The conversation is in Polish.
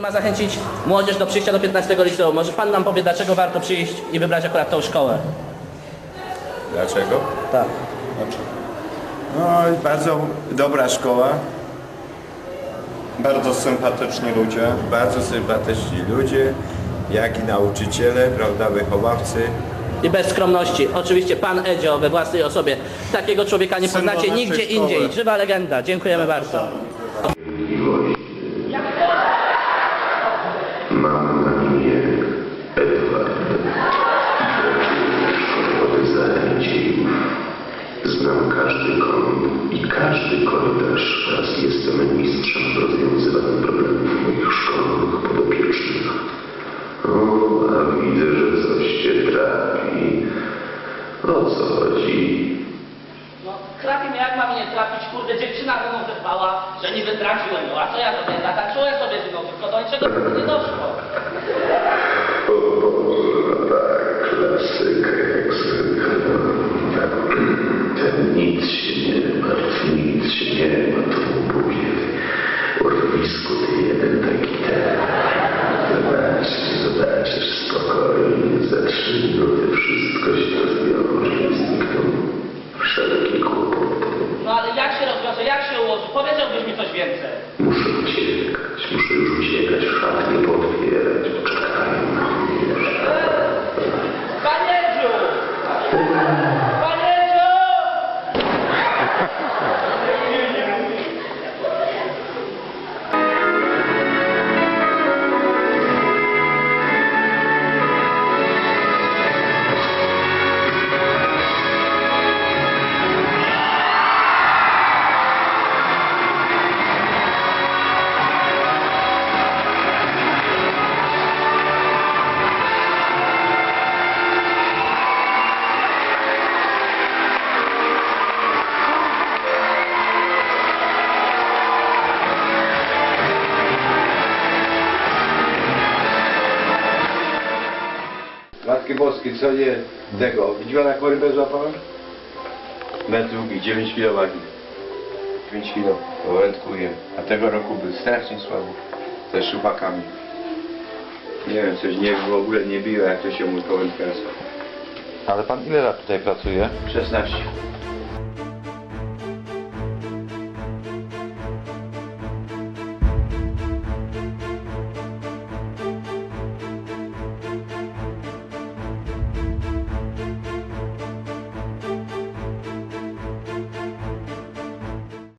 ma zachęcić młodzież do przyjścia do 15 liceum. Może pan nam powie, dlaczego warto przyjść i wybrać akurat tą szkołę? Dlaczego? Tak. No bardzo dobra szkoła. Bardzo sympatyczni ludzie, bardzo sympatyczni ludzie, jak i nauczyciele, prawda, wychowawcy. I bez skromności. Oczywiście pan Edzio we własnej osobie. Takiego człowieka nie poznacie nigdzie szkoły. indziej. Żywa legenda. Dziękujemy bardzo. Znam każdy kąt i każdy korytarz oraz jestem mistrzem w rozwiązywaniu problemów moich szkolnych podopiecznych. O, a widzę, że coś cię trapi. O co chodzi? No, trafi mnie jak ma mnie trafić, kurde, dziewczyna ze mną zespała, że niby traciłem ją, a co ja sobie zatańczyłem sobie z nią, tylko do niczego nie doszło. Minuty wszystko się rozwiąże i znikną wszelkie kłopoty. No ale jak się rozwiąże, jak się ułoży? Powiedziałbyś mi coś więcej. Muszę uciekać, muszę już uciekać, szatnie pootwierać, Matki Boskie, co nie tego. Widziała na korybę złapałem? Metr długi, 9 kilo wagi. 5 kilo, wędkuję. A tego roku był strasznie słabo. Ze szupakami. Nie wiem, coś nie, w ogóle nie biło, jak to się mówi po wędkarstwie. Ale pan ile lat tutaj pracuje? 16.